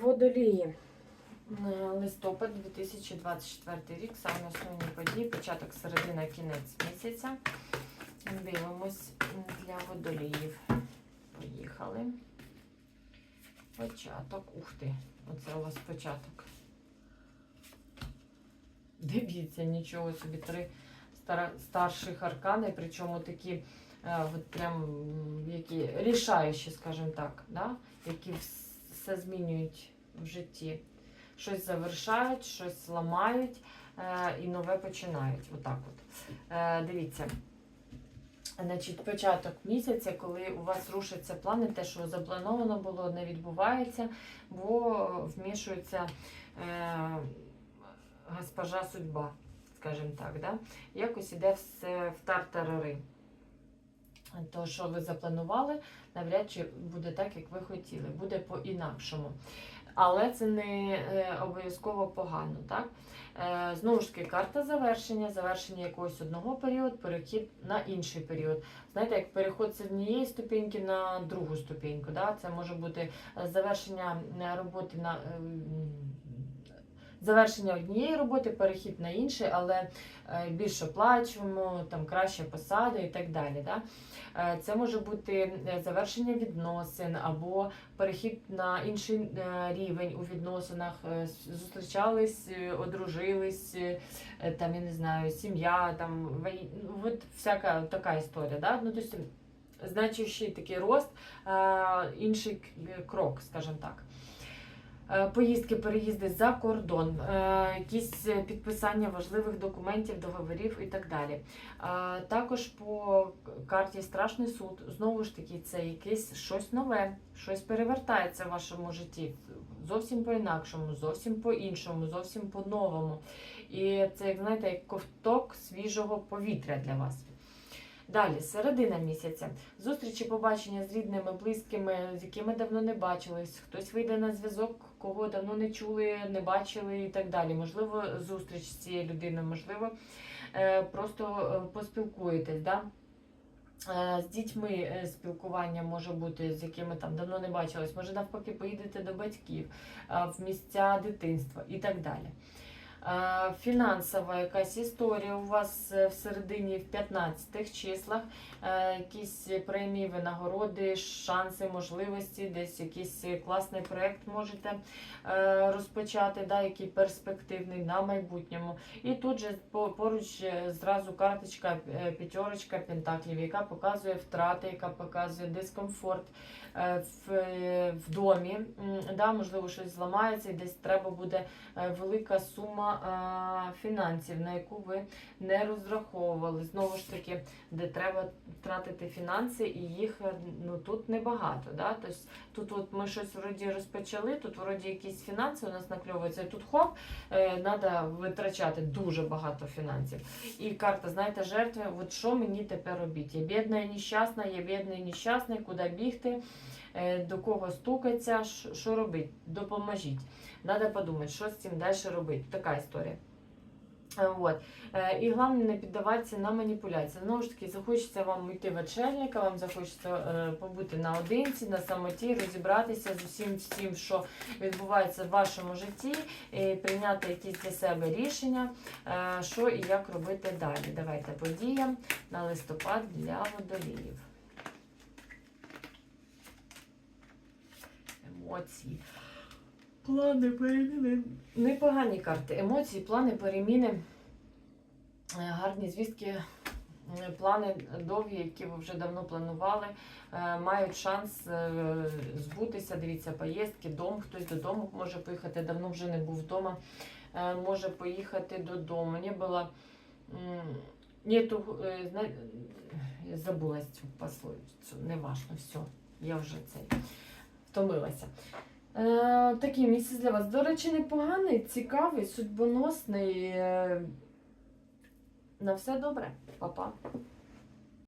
Водолії. Е, Листопад 2024 рік, саме основні події, початок, середина, кінець місяця. Дивимось для водоліїв. Поїхали. Початок. Ух ти, оце у вас початок. Дивіться, нічого собі, три старших аркани, причому такі е, от прям які рішаючі, скажімо так, да? які вс- все змінюють в житті. Щось завершають, щось ламають е, і нове починають. Отак от. Е, дивіться. Значить, початок місяця, коли у вас рушаться плани, те, що заплановано було, не відбувається, бо вмішується е, госпожа судьба, скажімо так. Да? Якось іде все в тартарари. То, що ви запланували, навряд чи буде так, як ви хотіли, буде по-інакшому. Але це не е, обов'язково погано, так? Е, знову ж таки, карта завершення, завершення якогось одного періоду, перехід на інший період. Знаєте, як переход з однієї ступеньки на другу ступеньку. Да? Це може бути е, завершення роботи на. Завершення однієї роботи, перехід на інше, але е, більш оплачуємо, там краща посада і так далі. Да? Е, Це може бути е, завершення відносин або перехід на інший рівень у відносинах. Зустрічались, одружились, там я не знаю, сім'я, там ну, от всяка така історія. Да? Ну, тобто, значущий такий рост, інший крок, скажімо так. Е, Поїздки, переїзди за кордон, е, якісь е, підписання важливих документів, договорів і так далі. Також по карті Страшний суд, знову ж таки, це якесь щось нове, щось перевертається в вашому житті. Зовсім по-інакшому, зовсім по-іншому, зовсім по-новому. І це, як знаєте, як ковток свіжого повітря для вас. Далі, середина місяця. Зустрічі, побачення з рідними, близькими, з якими давно не бачились. Хтось вийде на зв'язок, кого давно не чули, не бачили і так далі. Можливо, зустріч з цією людиною, можливо, е, просто е, поспілкуєтесь. Да? Е, З дітьми спілкування може бути, з якими там давно не бачились, може навпаки поїдете до батьків, в місця дитинства і так далі. Е, Фінансова якась історія у вас е, в середині в 15 числах, е, якісь премії, винагороди, шанси, можливості, десь якийсь класний проєкт можете розпочати, да, який перспективний на майбутньому. І тут же поруч зразу карточка п'ятерочка пентаклів, яка показує втрати, яка показує дискомфорт в, в домі. Да, можливо, щось зламається, і десь треба буде велика сума фінансів, на яку ви не розраховували. Знову ж таки, де треба тратити фінанси, і їх е, ну тут небагато. Да? Тобто тут от ми щось вроді розпочали, тут вроді якісь фінанси у нас накльовуються. Тут хоп, треба витрачати дуже багато фінансів. І карта, знаєте, жертви, от що мені тепер робити? Я бідна і нещасна, я бідний і нещасний, куди бігти, е, до кого стукатися, що- робити? Допоможіть. Треба подумати, що з цим далі робити. Така історія. Е, От. Е, І головне не піддаватися на маніпуляції. Знову ж таки, захочеться вам йти в отшельника, вам захочеться е, побути наодинці, на самоті, розібратися з усім всім, що відбувається в вашому житті, і прийняти якісь для себе рішення, е, що і як робити далі. Давайте подіям на листопад для водоліїв. Емоції. Плани переміни. Непогані карти. Емоції, плани, переміни, е, гарні звістки, е, плани довгі, які ви вже давно планували, е, мають шанс збутися. Дивіться, поїздки, дом, хтось додому може поїхати. Давно вже не був вдома. Може поїхати додому. Не було. Нету, забула цю пословицю, не важно, все, я вже цей втомилася. Е, такий місяць для вас. До речі, непоганий, цікавий, судьбоносний. Е, на все добре, Па-па.